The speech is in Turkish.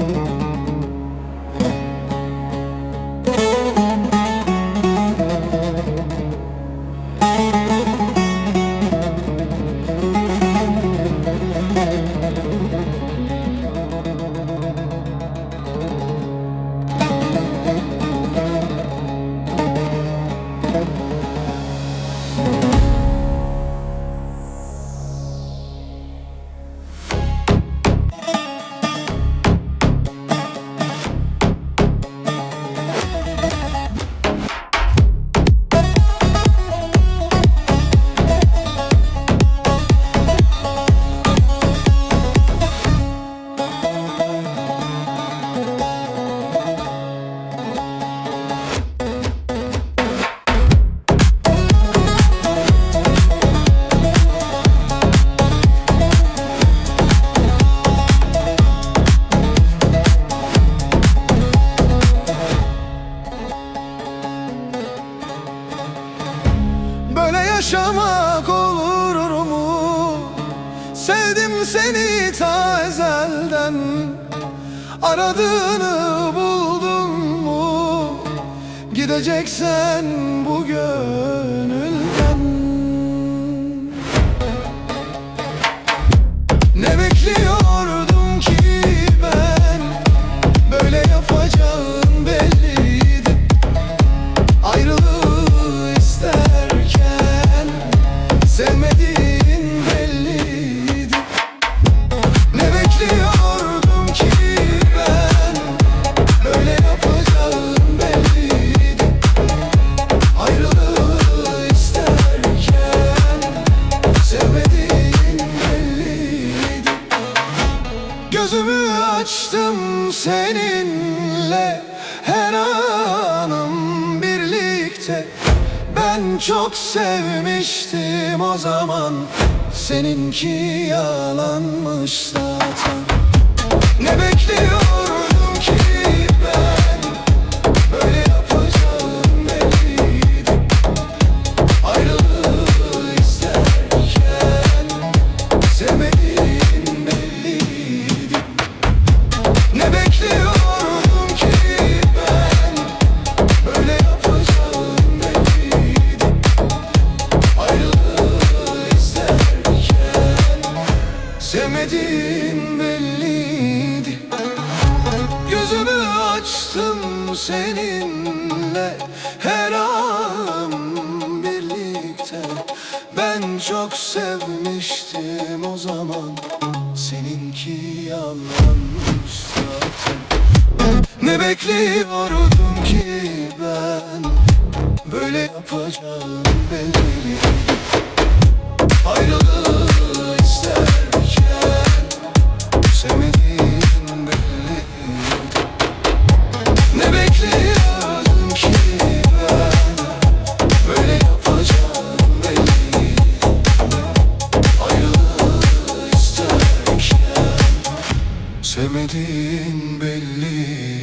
Böyle yaşamak olur mu? Sevdim seni ta ezelden Aradığını buldun mu? Gideceksen bu gönülden Ne bekliyordum ki ben Böyle yapacağın Sevmediğin belliydi. Ne bekliyordum ki ben? Böyle yapacağın belliydi. Ayrılığı isterken Sevmediğin belliydi. Gözümü açtım seninle. Her anım birlikte Ben çok sevmiştim o zaman. Seninki yalanmış zaten. Ne bekliyordum istediğim belliydi. Gözümü açtım seninle. Her an birlikte. Ben çok sevmiştim o zaman. Seninki yalanmış zaten. Ne bekliyordum ki ben? Böyle yapacağım belliydi Ayrılığı ister Sevmediğin belli.